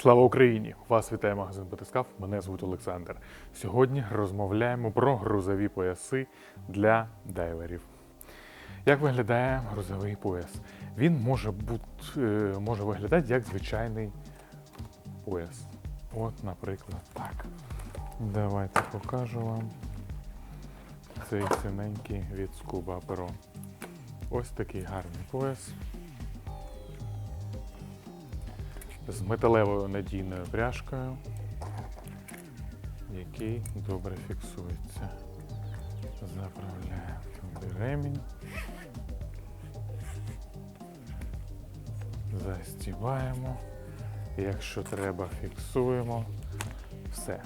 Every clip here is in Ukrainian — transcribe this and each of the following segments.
Слава Україні! Вас вітає магазин Батискаф. Мене звуть Олександр. Сьогодні розмовляємо про грузові пояси для дайверів. Як виглядає грузовий пояс? Він може бути, е, може виглядати як звичайний пояс. От, наприклад, так. Давайте покажу вам цей синенький від Scuba Pro. Ось такий гарний пояс. З металевою надійною пряжкою, який добре фіксується. Заправляємо туди ремінь. Застібаємо. Якщо треба, фіксуємо. Все.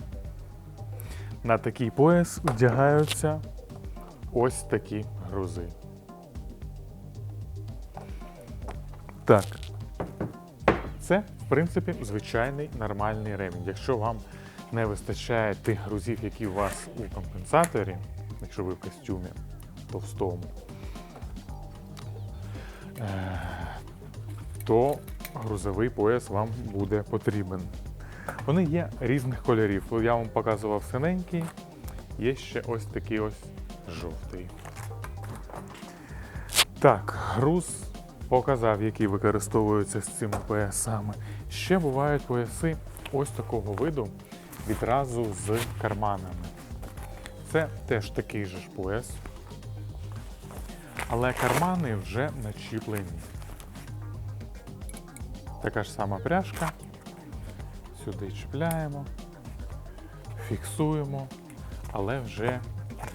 На такий пояс вдягаються ось такі грузи. Так, це, принципі, звичайний нормальний ремінь. Якщо вам не вистачає тих грузів, які у вас у компенсаторі, якщо ви в костюмі товстому, е, то грузовий пояс вам буде потрібен. Вони є різних кольорів. Я вам показував синенький, є ще ось такий ось жовтий. Так, груз показав, які використовуються з цими поясами. Ще бувають пояси ось такого виду відразу з карманами. Це теж такий же ж пояс, але кармани вже начіплені. Така ж сама пряжка. Сюди чіпляємо, фіксуємо, але вже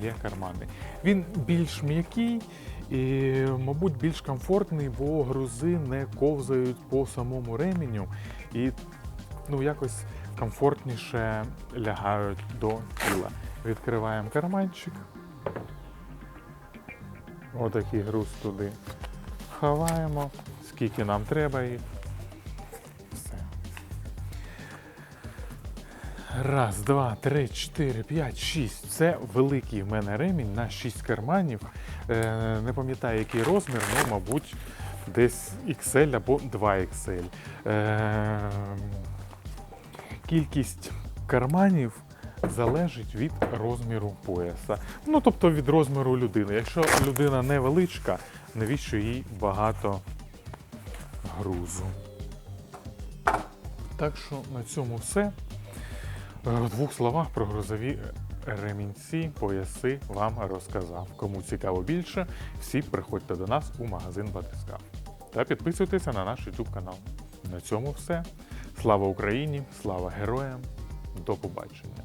є кармани. Він більш м'який і, мабуть, більш комфортний, бо грузи не ковзають по самому ременю і ну, якось комфортніше лягають до тіла. Відкриваємо карманчик. Отакий груз туди ховаємо, скільки нам треба їх. Раз, два, три, чотири, п'ять, шість. Це великий в мене ремінь на 6 карманів. Е, не пам'ятаю, який розмір, ну, мабуть, десь XL або 2XL. Е, кількість карманів залежить від розміру пояса. Ну, тобто від розміру людини. Якщо людина невеличка, навіщо їй багато грузу? Так що на цьому все. Е, В двох словах про грузові ремінці, пояси вам розказав. Кому цікаво більше, всі приходьте до нас у магазин Батискав. Та підписуйтеся на наш YouTube канал. На цьому все. Слава Україні! Слава героям! До побачення!